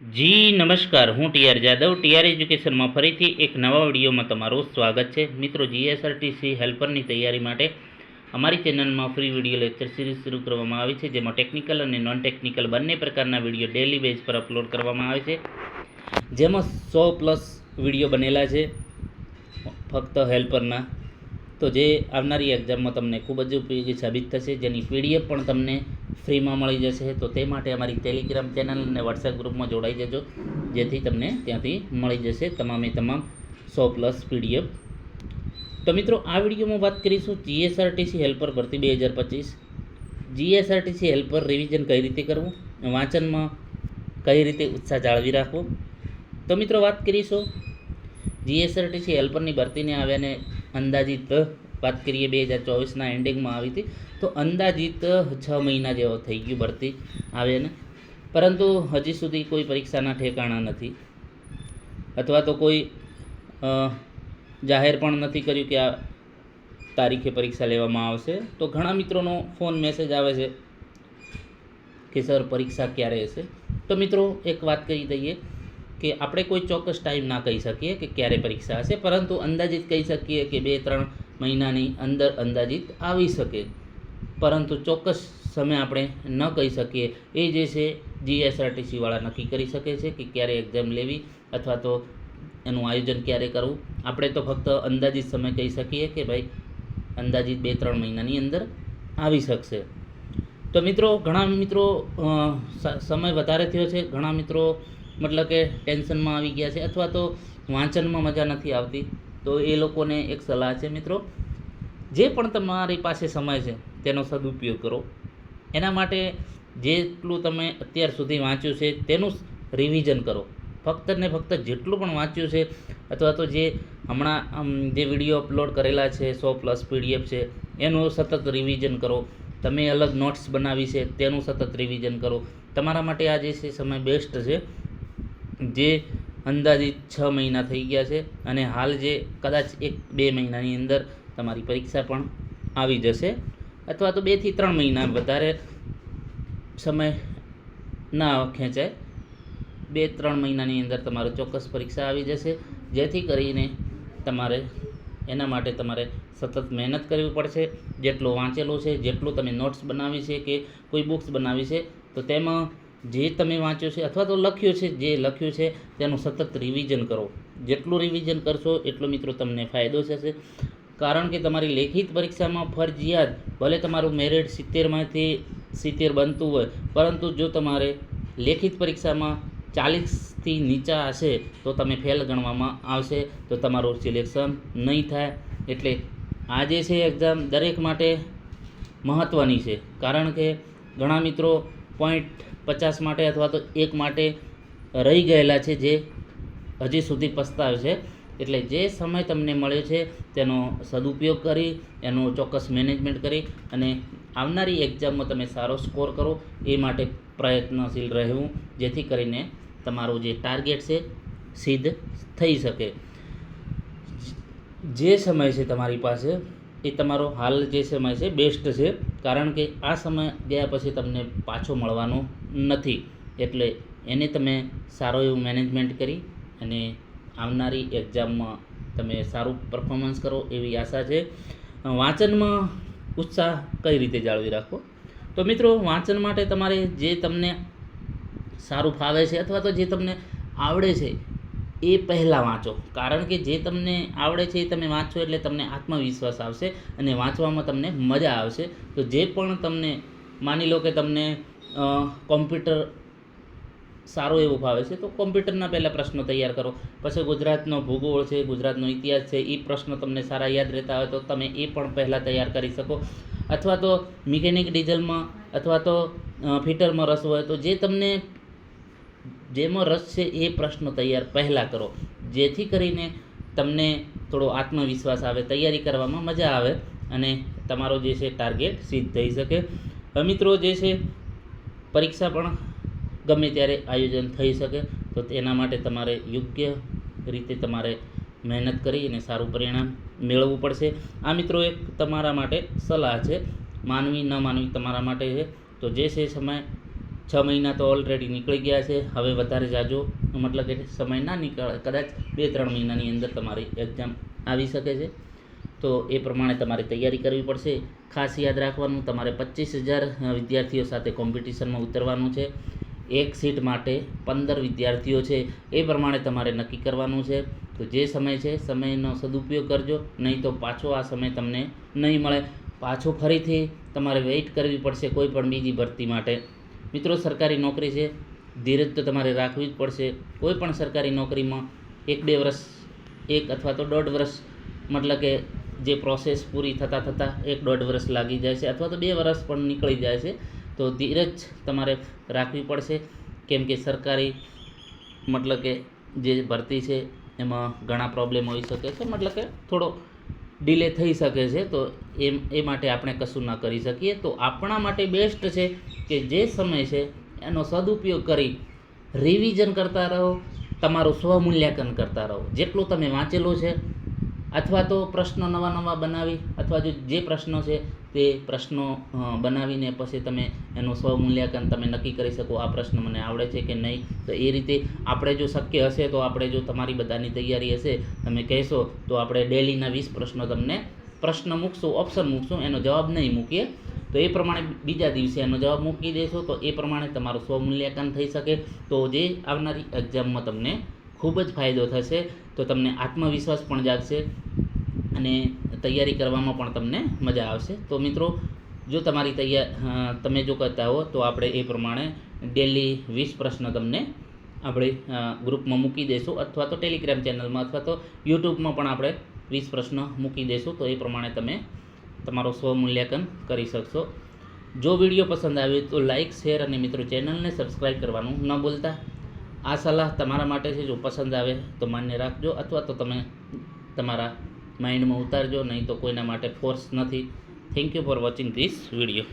જી, નમસ્કાર. હું TR Jadav. TR એજ્યુકેશનમાં ફરીથી એક નવા વિડીયોમાં તમારું સ્વાગત છે. મિત્રો, જીએસઆરટીસી હેલ્પરની તૈયારી માટે અમારી ચેનલમાં ફ્રી વીડિયો લેક્ચર સિરીઝ શરૂ કરવામાં આવી છે, જેમાં ટેકનિકલ અને નોન ટેકનિકલ બંને પ્રકારના વીડિયો ડેલી બેઝ પર અપલોડ કરવામાં આવે છે. જેમાં સો પ્લસ વીડિયો બનેલા છે, ફક્ત હેલ્પરના. તો જે આવનારી એક્ઝામમાં તમને ખૂબ જ ઉપયોગી સાબિત થશે. જેની પીડીએફ પણ તમને ફ્રીમાં મળી જશે, તો તે માટે અમારી ટેલિગ્રામ ચેનલ અને વોટ્સએપ ગ્રુપમાં જોડાઈ જજો, જેથી તમને ત્યાંથી મળી જશે તમામે તમામ સો પ્લસ પીડીએફ તો મિત્રો, આ વિડીયોમાં વાત કરીશું જીએસઆરટીસી હેલ્પર ભરતી બે હજાર પચીસ. જીએસઆરટીસી હેલ્પર રિવિઝન કઈ રીતે કરવું વાંચનમાં કઈ રીતે ઉત્સાહ જાળવી રાખવો. તો મિત્રો, વાત કરીશું જીએસઆરટીસી હેલ્પરની ભરતીને આવ્યાને અંદાજિત વાત કરીએ બે હજાર ચોવીસના એન્ડિંગમાં આવી હતી. તો અંદાજિત છ મહિના જેવો થઈ ગયું ભરતી આવ્યાને પરંતુ હજી સુધી કોઈ પરીક્ષાના ઠેકાણા નથી. અથવા તો કોઈ જાહેર પણ નથી કર્યું કે આ તારીખે પરીક્ષા લેવામાં આવશે. તો ઘણા મિત્રોનો ફોન મેસેજ આવે છે કે સર પરીક્ષા ક્યારે હશે? તો મિત્રો, એક વાત કહી દઈએ કે આપણે કોઈ ચોક્કસ ટાઈમ ના કહી શકીએ કે ક્યારે પરીક્ષા હશે. પરંતુ અંદાજિત કહી શકીએ કે બે, ત્રણ મહિનાની અંદર અંદાજિત આવી શકે. પરંતુ ચોક્કસ સમય આપણે ન કહી શકીએ. એ જે છે જીએસઆરટીસીવાળા નક્કી કરી શકે છે કે ક્યારે એક્ઝામ લેવી અથવા તો એનું આયોજન ક્યારે કરવું. આપણે તો ફક્ત અંદાજિત સમય કહી શકીએ કે ભાઈ, અંદાજિત બે ત્રણ મહિનાની અંદર આવી શકશે. તો મિત્રો, ઘણા મિત્રો સમય વધારે થયો છે. ઘણા મિત્રો મતલબ કે ટેન્શનમાં આવી ગયા છે અથવા તો વાંચનમાં મજા નથી આવતી. તો એ લોકોને એક સલાહ છે મિત્રો. જે પણ તમારી પાસે સમય છે, તેનો સદુપયોગ કરો. એના માટે જેટલું તમે અત્યાર સુધી વાંચ્યું છે, તેનું રિવિઝન કરો. ફક્ત ને ફક્ત જેટલું પણ વાંચ્યું છે, અથવા તો જે હમણાં જે વીડિયો અપલોડ કરેલા છે, સો પ્લસ પીડીએફ છે, એનું સતત રિવિઝન કરો. તમે અલગ નોટ્સ બનાવી છે, તેનું સતત રિવિઝન કરો. તમારા માટે આ જે છે, સમય બેસ્ટ છે. જે અંદાજિત છ મહિના થઈ ગયા છે અને હાલ જે કદાચ એક બે મહિનાની અંદર તમારી પરીક્ષા પણ આવી જશે અથવા તો બેથી ત્રણ મહિના વધારે સમય ના ખેંચાય. બે ત્રણ મહિનાની અંદર તમારે ચોક્કસ પરીક્ષા આવી જશે, જેથી કરીને તમારે એના માટે તમારે સતત મહેનત કરવી પડશે. જેટલું વાંચેલું છે, જેટલું તમે નોટ્સ બનાવી છે કે કોઈ બુક્સ બનાવી છે, તો તેમાં જે તમે વાંચ્યો છે અથવા તો લખ્યું છે, જે લખ્યું છે, તેનું સતત રિવિઝન કરો. જેટલું રિવિઝન કરશો, એટલો મિત્રો તમને ફાયદો થશે. કારણ કે તમારી લેખિત પરીક્ષામાં ફરજિયાત, ભલે તમારું મેરિટ સિત્તેરમાંથી સિત્તેર બનતું હોય, પરંતુ જો તમારે લેખિત પરીક્ષામાં ચાલીસથી નીચા હશે, તો તમે ફેલ ગણવામાં આવશે, તો તમારું સિલેક્શન નહીં થાય. એટલે આ જે છે એક્ઝામ દરેક માટે મહત્ત્વની છે. કારણ કે ઘણા મિત્રો પોઈન્ટ પચાસ માટે અથવા તો એક માટે રહી ગયેલા છે જે હજી સુધી પસ્તાવે છે. એટલે જે સમય તમને મળ્યો છે તેનો સદુપયોગ કરી, એનો ચોક્કસ મેનેજમેન્ટ કરી અને આવનારી એક્ઝામમાં તમે સારો સ્કોર કરો એ માટે પ્રયત્નશીલ રહેવું, જેથી કરીને તમારું જે ટાર્ગેટ છે સિદ્ધ થઈ શકે. જે સમય છે તમારી પાસે એ તમારો હાલ જે સમય છે બેસ્ટ છે. કારણ કે આ સમય ગયા પછી તમને પાછો મળવાનો નથી. એટલે એને તમે સારો એવું મેનેજમેન્ટ કરી અને આવનારી એક્ઝામમાં તમે સારું પરફોર્મન્સ કરો એવી આશા છે. વાંચનમાં ઉત્સાહ કઈ રીતે જાળવી રાખો તો મિત્રો, વાંચન માટે તમારે જે તમને સારું ફાવે છે અથવા તો જે તમને આવડે છે એ પહેલાં વાંચો. કારણ કે જે તમને આવડે છે એ તમે વાંચો એટલે તમને આત્મવિશ્વાસ આવશે અને વાંચવામાં તમને મજા આવશે. તો જે પણ તમને, માની લો કે તમને કોમ્પ્યુટર સારું એવું ભાવે છે, તો કોમ્પ્યુટરના પહેલાં પ્રશ્નો તૈયાર કરો. પછી ગુજરાતનો ભૂગોળ છે, ગુજરાતનો ઇતિહાસ છે એ પ્રશ્નો તમને સારા યાદ રહેતા હોય તો તમે એ પણ પહેલાં તૈયાર કરી શકો. અથવા તો મિકેનિક ડીઝલમાં, અથવા તો ફિટરમાં રસ હોય તો જે તમને જેમાં રસ છે એ પ્રશ્નો તૈયાર પહેલાં કરો. જેથી કરીને તમને થોડો આત્મવિશ્વાસ આવે, તૈયારી કરવામાં મજા આવે અને તમારો જે છે ટાર્ગેટ સિદ્ધ થઈ શકે. મિત્રો જે છે પરીક્ષા પણ ગમે ત્યારે આયોજન થઈ શકે, તો તેના માટે તમારે યોગ્ય રીતે તમારે મહેનત કરી અને સારું પરિણામ મેળવવું પડશે. આ મિત્રો એક તમારા માટે સલાહ છે. માનવી ન માનવી તમારા માટે છે. તો જે છે સમય છ મહિના તો ઓલરેડી નીકળી ગયા છે. હવે વધારે જાજો. મતલબ કે સમય ના નીકળે. કદાચ બે, ત્રણ મહિનાની અંદર તમારી એક્ઝામ આવી શકે છે. તો એ પ્રમાણે તમારે તૈયારી કરવી પડશે. ખાસ યાદ રાખવાનું, તમારે પચીસ હજાર વિદ્યાર્થીઓ સાથે કોમ્પિટિશનમાં ઉતરવાનું છે. એક સીટ માટે પંદર વિદ્યાર્થીઓ છે. એ પ્રમાણે તમારે નક્કી કરવાનું છે. તો જે સમય છે, સમયનો સદુપયોગ કરજો. નહીં તો પાછો આ સમય તમને નહીં મળે. પાછો ફરીથી તમારે વેઇટ કરવી પડશે કોઈ પણ બીજી ભરતી માટે. મિત્રો, સરકારી નોકરી છે. ધીરજ તો તમારે રાખવી જ પડશે. કોઈ પણ સરકારી નોકરીમાં એક બે વર્ષ, એક અથવા તો દોઢ વર્ષ, મતલબ કે જે પ્રોસેસ પૂરી થતાં થતાં એક દોઢ વર્ષ લાગી જાય છે અથવા તો બે વર્ષ પણ નીકળી જાય છે. તો ધીરજ તમારે રાખવી પડશે. કેમ કે સરકારી મતલબ કે જે ભરતી છે, એમાં ઘણા પ્રોબ્લેમ હોઈ શકે છે. મતલબ કે થોડો ડિલે થઈ શકે છે, તો એમ, એ માટે આપણે કશું ના કરી શકીએ. તો આપણા માટે બેસ્ટ છે કે જે સમય છે એનો સદુપયોગ કરી રિવિઝન કરતા રહો, તમારું સ્વમૂલ્યાંકન કરતા રહો. જેટલું તમે વાંચેલું છે, અથવા તો પ્રશ્નો નવા નવા બનાવી, અથવા જો જે પ્રશ્નો છે તે પ્રશ્નો બનાવીને પછી તમે એનું સ્વમૂલ્યાંકન તમે નક્કી કરી શકો. આ પ્રશ્ન મને આવડે છે કે નહીં? તો એ રીતે આપણે જો શક્ય હશે તો આપણે જો તમારી બધાની તૈયારી હશે, તમે કહેશો, તો આપણે ડેલીના વીસ પ્રશ્નો તમને પ્રશ્ન મૂકશું ઓપ્શન મૂકશું, એનો જવાબ નહીં મૂકીએ. તો એ પ્રમાણે બીજા દિવસે એનો જવાબ મૂકી દેશો, તો એ પ્રમાણે તમારું સ્વમૂલ્યાંકન થઈ શકે. તો જે આવનારી એક્ઝામમાં તમને ખૂબ જ ફાયદો થશે, તો તમને આત્મવિશ્વાસ પણ જાગશે અને તૈયારી કરવામાં પણ તમને મજા આવશે. તો મિત્રો, જો તમારી તૈયાર તમે જો કરતા હો, તો આપણે એ પ્રમાણે ડેલી વીસ પ્રશ્ન તમને આપણે ગ્રુપમાં મૂકી દઈશું અથવા તો ટેલિગ્રામ ચેનલમાં અથવા તો યુટ્યુબમાં પણ આપણે વીસ પ્રશ્ન મૂકી દઈશું તો એ પ્રમાણે તમે તમારો સ્વમૂલ્યાંકન કરી શકશો. જો વીડિયો પસંદ આવે તો લાઇક શેર અને મિત્રો ચેનલને સબસ્ક્રાઈબ કરવાનું ન ભૂલતા. આ સલાહ તમારા માટે છે. જો પસંદ આવે તો માન્ય રાખજો. અથવા તો તમે તમારા માઇન્ડમાં ઉતારજો નહીં તો કોઈના માટે ફોર્સ નથી. Thank you for watching this video